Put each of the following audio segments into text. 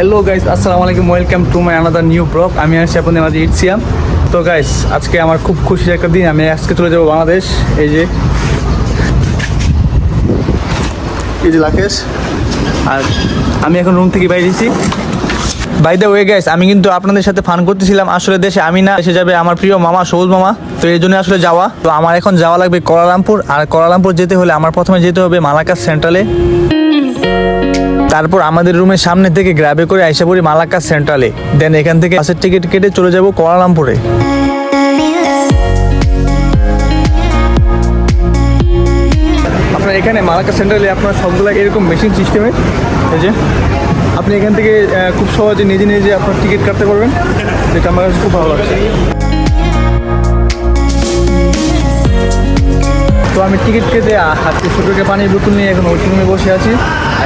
Hello guys আসসালামু আলাইকুম welcome to my another new blog আমি আসছি আপনাদের মাঝে ইটসিয়াম তো গাইস আজকে আমার খুব খুশির একটা দিন। আমি আজকে চলে যাব বাংলাদেশ। এই যে এই যে রাকেশ আর আমি এখন রুম থেকে বাইরে বাইরেছি বাই দ্য ওয়ে গাইস আমি কিন্তু আপনাদের সাথে ফান করতেছিলাম। আসলে দেশে আমি না এসে যাবে আমার প্রিয় মামা, সবুজ মামা। তো এই জন্য আসলে যাওয়া। তো আমার এখন যাওয়া লাগবে কোয়ালালামপুর আর কোয়ালালামপুর যেতে হলে আমার প্রথমে যেতে হবে মালাকাস সেন্ট্রালে। তারপর আমাদের রুমের সামনে থেকে গ্র্যাবে করে আইসা পড়ি মালাক্কা সেন্ট্রালে দেন এখান থেকে বাসের টিকিট কেটে চলে যাব কোয়ালালামপুরে। আপনার এখানে মালাক্কা সেন্ট্রালে আপনার সবগুলো এরকম মেশিন সিস্টেমে এই যে, আপনি এখান থেকে খুব সহজে নিজে নিজে আপনার টিকিট কাটতে পারবেন। যেটা আমার কাছে খুব ভালো লাগছে। তো আমি টিকিট কেটে হাতে ছোটোকে পানির বোতল নিয়ে এখন ওয়েটিং রুমে বসে আছি।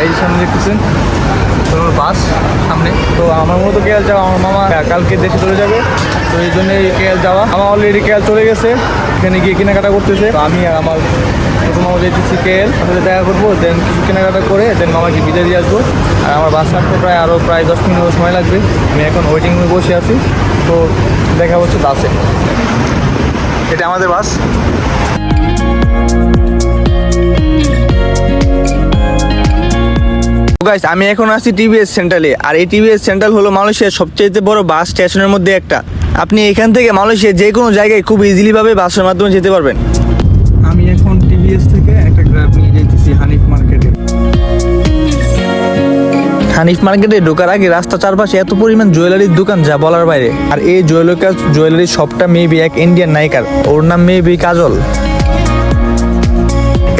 এই সামনে দেখতেছেন। বাস সামনে। তো আমার মতো কেয়াল যাওয়া আমার মামা কালকে দেশে চলে যাবে। তো এই জন্য কেয়াল যাওয়া। আমার অলরেডি কেয়াল চলে গেছে। এখানে গিয়ে কেনাকাটা করতেছে। আমি আর আমার মামা যেতেছি কেএল সাথে দেখা করব দেন কিছু কেনাকাটা করে দেন মামাকে বিদায় দিয়ে আসব। আর আমার বাস আসতে প্রায় আরও প্রায় দশ মিনিট সময় লাগবে। আমি এখন ওয়েটিং রুমে বসে আছি। তো দেখা হচ্ছে বাসে। এটা আমাদের বাস। গাইস আমি এখন আছি টিভিএস সেন্ট্রালে আর এই টিভিএস সেন্ট্রাল হলো মালয়েশিয়ার সবচেয়ে বড় বাস স্টেশনের মধ্যে একটা। আপনি এখান থেকে মালয়েশিয়ার যে কোনো জায়গায় খুব ইজিলি ভাবে বাসের মাধ্যমে যেতে পারবেন। আমি এখন টিভিএস থেকে একটা গ্র্যাব নিয়ে যেতেছি হানিফ মার্কেটে হানিফ মার্কেটে ঢোকার আগে রাস্তা চারপাশে এত পরিমাণ জুয়েলারির দোকান যা বলার বাইরে। আর এই জুয়েলারি জুয়েলারি শপটা মেবি এক ইন্ডিয়ান নায়িকার। ওর নাম মেবি কাজল।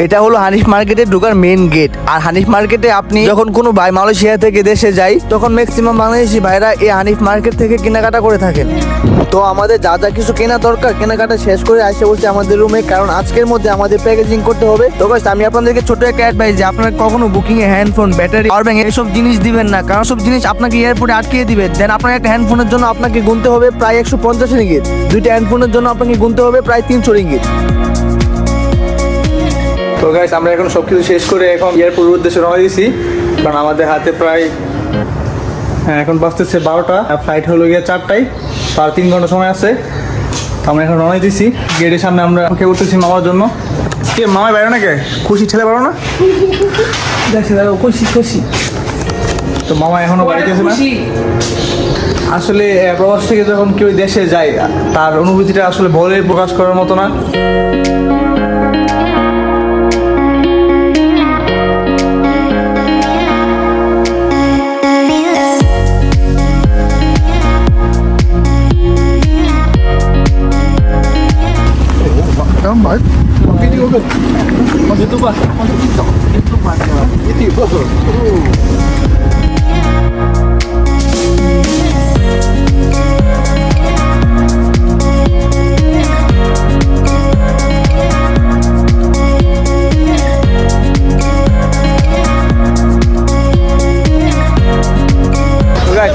এটা হলো হানিফ মার্কেটে ঢোকার মেন গেট আর হানিফ মার্কেটে আপনি যখন কোনো ভাই মালয়েশিয়া থেকে দেশে যায় তখন ম্যাক্সিমাম বাংলাদেশি ভাইরা এই হানিফ মার্কেট থেকে কেনাকাটা করে থাকেন। তো আমাদের যা যা কিছু কেনা দরকার, কেনাকাটা শেষ করে আসে বলছে আমাদের রুমে কারণ আজকের মধ্যে আমাদের প্যাকেজিং করতে হবে। তো আমি আপনাদেরকে ছোট একটা অ্যাডভাইস যে আপনারা কখনো বুকিং এ হ্যান্ডফোন ব্যাটারি পাওয়ার ব্যাংক এইসব জিনিস দিবেন না। কারণ সব জিনিস আপনাকে এয়ারপোর্টে আটকিয়ে দিবে। দেন আপনার একটা হ্যান্ডফোনের জন্য আপনাকে গুনতে হবে প্রায় একশো পঞ্চাশ রিঙ্গিত দুইটা হ্যান্ডফোনের জন্য আপনাকে গুনতে হবে প্রায় তিনশো রিঙ্গিত তো গাইস আমরা এখন সব কিছু শেষ করে এখন এয়ারপোর্টের উদ্দেশ্যে রওনা দিয়েছি। কারণ আমাদের হাতে প্রায় হ্যাঁ এখন বাজতেছে বারোটা ফ্লাইট হলো গিয়ে চারটায় তার তিন ঘণ্টা সময় আছে। তো আমরা এখন রওনা দিয়েছি। গেটের সামনে আমরা ওকে উঠতেছি মামার জন্য। কে মামা বাইরে না কে খুশি ছেলে পারো না দেখছে দেখো খুশি খুশি। তো মামা এখনও বাড়িতে আছে না? আসলে প্রবাস থেকে যখন কেউ দেশে যায় তার অনুভূতিটা আসলে বলে প্রকাশ করার মতো না। Guys,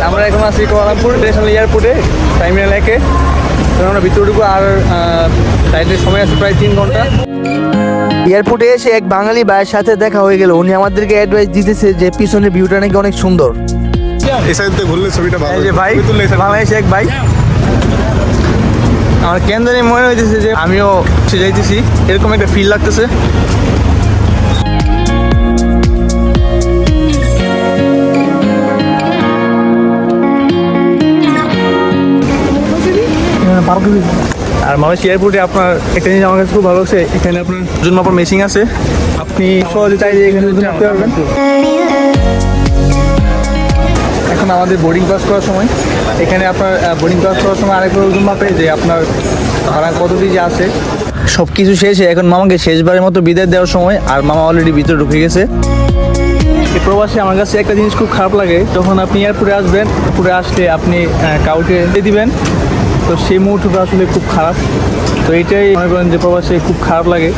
আমরা এখন আছি কোয়ালামপুর ইন্টারন্যাশনাল এয়ারপোর্টে টাইমিনাল একে। আমরা ভিতরে ঢুকবো আর ফ্লাইটের সময় আছে প্রায় তিন ঘণ্টা। এয়ারপোর্টে এসে এক বাঙালি ভাইয়ের সাথে দেখা হয়ে গেল। উনি আমাদেরকে অ্যাডভাইস দিতেছে যে পিছনের ভিউটা নাকি অনেক সুন্দর। এই সাইড ঘুরলে ছবিটা ভালো যে ভাই এক ভাই। আমার কেন জানি মনে হইতেছে যে আমিও সে যাইতেছি। এরকম একটা ফিল লাগতেছে। আর মালয়েশিয়া এয়ারপোর্টে আপনার একটা জিনিস আমার কাছে খুব ভালো লাগছে, এখানে আপনার ওজন মাপার মেশিন আছে। আপনি সহজে চাইলে এখানে ওজন মাপতে পারবেন। এখন আমাদের বোর্ডিং পাস করার সময়, এখানে আপনার বোর্ডিং পাস করার সময় আরেকবার ওজন মাপে যে আপনার ভাড়া কত যে আছে। সব কিছু শেষে এখন মামাকে শেষবারের মতো বিদায় দেওয়ার সময়, আর মামা অলরেডি ভিতরে ঢুকে গেছে। এই প্রবাসে আমার কাছে একটা জিনিস খুব খারাপ লাগে, যখন আপনি এয়ারপোর্টে আসবেন এয়ারপোর্টে আসলে আপনি কাউকে দিয়ে দিবেন তো সেই মুহূর্তটা আসলে খুব খারাপ। তো এটাই মনে করেন যে প্রবাসে খুব খারাপ লাগে।